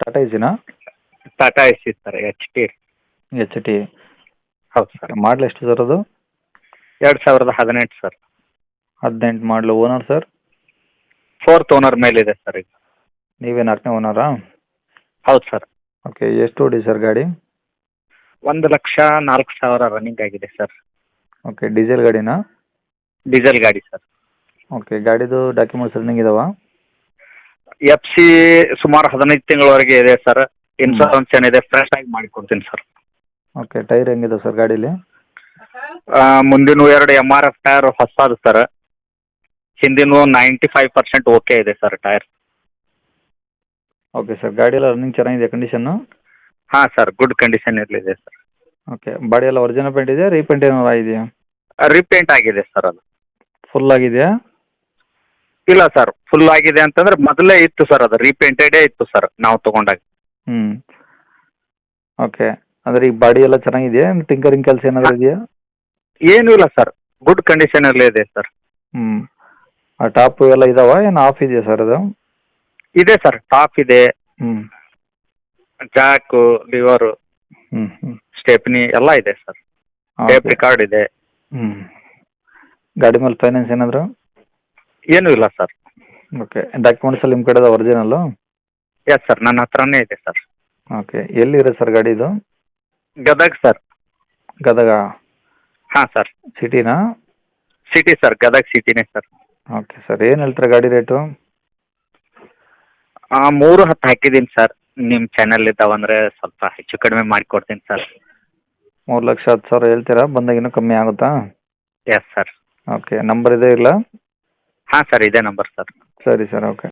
Tata ಇಸಿನಾ Tata S sir H T H T ಹೌದು sir. Model ಎಷ್ಟು sir ಅದು? ಎರಡು ಸಾವಿರದ ಹದಿನೆಂಟು ಸರ್. ಹದಿನೆಂಟು ಮಾಡಲು ಓನರ್ ಸರ್ ಫೋರ್ತ್ ಓನರ್ ಮೇಲಿದೆ ಸರ್ ಈಗ ನೀವೇ ನಾಲ್ಕನೇ ಓನರಾ ಹೌದು ಸರ್. ಓಕೆ ಎಷ್ಟು ಓಡಿ ಸರ್ ಗಾಡಿ? ಒಂದು ಲಕ್ಷ ನಾಲ್ಕು ಸಾವಿರ ರನ್ನಿಂಗ್ ಆಗಿದೆ ಸರ್. ಓಕೆ ಡೀಸೆಲ್ ಗಾಡಿನಾ? ಡೀಸೆಲ್ ಗಾಡಿ ಸರ್. ಓಕೆ ಗಾಡಿದು ಡಾಕ್ಯುಮೆಂಟ್ಸ್ ರನ್ನಿಂಗ್ ಇದಾವ? ಎಫ್ ಸಿ ಸುಮಾರು ಹದಿನೈದು ತಿಂಗಳವರೆಗೆ ಇದೆ ಸರ್ ಇನ್ಶೂರೆನ್ಸ್ ಏನಿದೆ ಫ್ರೆಶ್ ಆಗಿ ಮಾಡಿಕೊಡ್ತೀನಿ ಸರ್ ಓಕೆ ಟೈರ್ ಹೆಂಗಿದೆ ಸರ್ ಗಾಡೀಲಿ? ಮುಂದಿನ ಎರಡು ಎಂ ಆರ್ ಎಫ್ ಟೈರ್ ಹೊಸದು ಸರ್ ಹಿಂದಿನ ನೈಂಟಿ ಫೈವ್ ಪರ್ಸೆಂಟ್ ಓಕೆ ಇದೆ ಸರ್ ಟೈರ್ ಓಕೆ ಸರ್ ಗಾಡಿ ಎಲ್ಲ ರನ್ನಿಂಗ್ ಚೆನ್ನಾಗಿದೆ ಕಂಡೀಷನ್ ಹಾಂ ಸರ್ ಗುಡ್ ಕಂಡೀಷನ್ ಇರಲಿದೆ ಸರ್ ಓಕೆ ಬಾಡಿ ಎಲ್ಲ ಒರಿಜಿನಲ್ ಪೇಂಟ್ ಇದೆಯಾ ರೀಪೇಂಟ್ ಏನಾರು ಇದೆಯಾ ರೀಪೇಂಟ್ ಆಗಿದೆ ಸರ್ ಅದು. ಫುಲ್ ಆಗಿದೆಯಾ? ಇಲ್ಲ ಸರ್ ಫುಲ್ ಆಗಿದೆ ಅಂತಂದ್ರೆ ಮೊದಲೇ ಇತ್ತು ಸರ್ ಅದು. ರೀಪೇಂಟೆಡೇ ಇತ್ತು ಸರ್ ನಾವು ತಗೊಂಡಾಗ. ಹ್ಮ್. ಓಕೆ ಅಂದ್ರೆ ಈಗ ಬಾಡಿ ಎಲ್ಲ ಚೆನ್ನಾಗಿದೆಯಾ? ಟಿಂಕರಿಂಗ್ ಕೆಲಸ ಏನಾದ್ರು ಇದೆಯಾ? ಏನೂ ಇಲ್ಲ ಸರ್ ಗುಡ್ ಕಂಡೀಷನ್ ಅಲ್ಲೇ ಇದೆ ಸರ್ ಹ್ಮ್. ಆ ಟಾಪ್ ಎಲ್ಲ ಇದಾವ? ಏನು ಆಫ್ ಇದೆಯಾ ಸರ್ ಅದು? ಇದೆ ಸರ್ ಟಾಪ್ ಇದೆ. ಹ್ಮ್. ಜಾಕು ಲಿವರು ಹ್ಮ್ ಹ್ಞೂ ಸ್ಟೆಪ್ನಿ ಎಲ್ಲ ಇದೆ ಸರ್ ಟೇಪ್ ರೆಕಾರ್ಡ್ ಇದೆ. ಹ್ಮ್. ಗಾಡಿ ಮೇಲೆ ಫೈನಾನ್ಸ್ ಏನಾದರೂ? ಏನೂ ಇಲ್ಲ ಸರ್. ಓಕೆ ಡಾಕ್ಯುಮೆಂಟ್ಸ್ ಎಲ್ಲ ನಿಮ್ಮ ಕಡೆದ ಒರಿಜಿನಲ್ಲು ಎಸ್ ಸರ್ ನನ್ನ ಹತ್ರನೇ ಇದೆ ಸರ್ ಓಕೆ ಎಲ್ಲಿದೆ ಸರ್ ಗಾಡಿ ಇದು? ಗದಗ ಸರ್ ಗದಗ? ಹಾಂ ಸರ್ ಸಿಟಿನಾ ಸಿಟಿ ಸರ್ ಗದಗ ಸಿಟಿನೇ ಸರ್ ಓಕೆ ಸರ್ ಏನು ಹೇಳ್ತಾರೆ ಗಾಡಿ ರೇಟು ಮೂರು ಹತ್ತು ಹಾಕಿದ್ದೀನಿ ಸರ್ ನಿಮ್ಮ ಚಾನಲ್ ಇದ್ದಾವಂದ್ರೆ ಸ್ವಲ್ಪ ಹೆಚ್ಚು ಕಡಿಮೆ ಮಾಡಿಕೊಡ್ತೀನಿ ಸರ್ ಮೂರು ಲಕ್ಷ ಹತ್ತು ಸಾವಿರ ಹೇಳ್ತೀರಾ? ಬಂದಾಗ ಇನ್ನೂ ಕಮ್ಮಿ ಆಗುತ್ತಾ? ಎಸ್ ಸರ್ ಓಕೆ ನಂಬರ್ ಇದೆ ಇಲ್ಲ? ಹಾಂ ಸರ್ ಇದೇ ನಂಬರ್ ಸರ್. ಸರಿ ಸರ್ ಓಕೆ